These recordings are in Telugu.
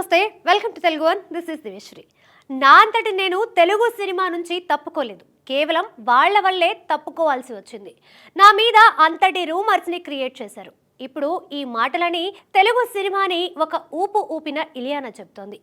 నమస్తే welcome to Telugu One this is Diveshwari నా అంతటి నేను తెలుగు సినిమా నుంచి తప్పుకోలేదు. కేవలం వాళ్ళ వల్లే తప్పుకోవాల్సి వచ్చింది. నా మీద అంతటి రూమర్స్ని క్రియేట్ చేశారు. ఇప్పుడు ఈ మాటలని తెలుగు సినిమాని ఒక ఊపు ఊపిన ఇలియానా చెప్తోంది.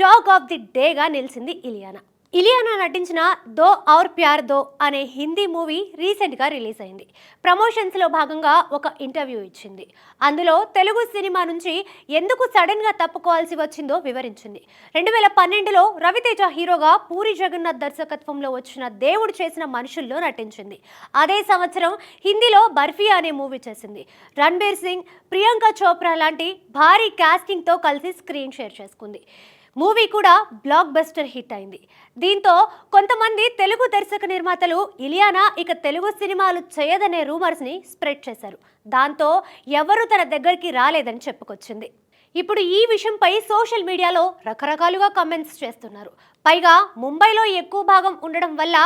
టాక్ ఆఫ్ ది డేగా నిలిచింది ఇలియానా. ఇలియానా నటించిన దో ఔర్ ప్యార్ దో అనే హిందీ మూవీ రీసెంట్గా రిలీజ్ అయింది. ప్రమోషన్స్లో భాగంగా ఒక ఇంటర్వ్యూ ఇచ్చింది. అందులో తెలుగు సినిమా నుంచి ఎందుకు సడన్గా తప్పుకోవాల్సి వచ్చిందో వివరించింది. రెండు వేల పన్నెండులో రవితేజ హీరోగా పూరి జగన్నాథ్ దర్శకత్వంలో వచ్చిన దేవుడు చేసిన మనుషుల్లో నటించింది. అదే సంవత్సరం హిందీలో బర్ఫీ అనే మూవీ చేసింది. రణ్బీర్ సింగ్ ప్రియాంక చోప్రా లాంటి భారీ కాస్టింగ్తో కలిసి స్క్రీన్ షేర్ చేసుకుంది. మూవీ కూడా బ్లాక్ బస్టర్ హిట్ అయింది. దీంతో కొంతమంది తెలుగు దర్శక నిర్మాతలు ఇలియానా ఇక తెలుగు సినిమాలు చేయదనే రూమర్స్ని స్ప్రెడ్ చేశారు. దాంతో ఎవరు తన దగ్గరికి రాలేదని చెప్పుకొచ్చింది. ఇప్పుడు ఈ విషయంపై సోషల్ మీడియాలో రకరకాలుగా కామెంట్స్ చేస్తున్నారు. పైగా ముంబైలో ఎక్కువ భాగం ఉండడం వల్ల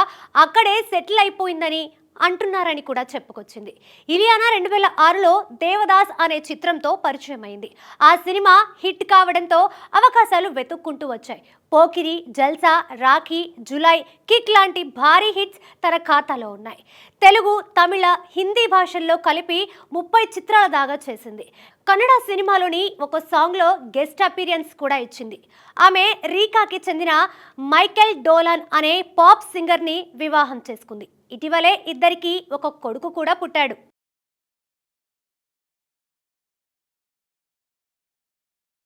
అక్కడే సెటిల్ అయిపోయిందని అంటున్నారని కూడా చెప్పుకొచ్చింది. ఇలియానా రెండు వేల ఆరులో దేవదాస్ అనే చిత్రంతో పరిచయం అయింది ఆ సినిమా హిట్ కావడంతో అవకాశాలు వెతుక్కుంటూ వచ్చాయి. పోకిరి జల్సా రాఖీ జులై కిక్ లాంటి భారీ హిట్స్ తన ఖాతాలో ఉన్నాయి. తెలుగు తమిళ హిందీ భాషల్లో కలిపి ముప్పై చిత్రాల దాకా చేసింది. కన్నడ సినిమాలోని ఒక సాంగ్లో గెస్ట్ అపీరియన్స్ కూడా ఇచ్చింది. ఆమె రీకాకి చెందిన మైకెల్ డోలాన్ అనే పాప్ సింగర్ని వివాహం చేసుకుంది. ఇటీవలే ఇద్దరికి ఒక కొడుకు కూడా పుట్టాడు.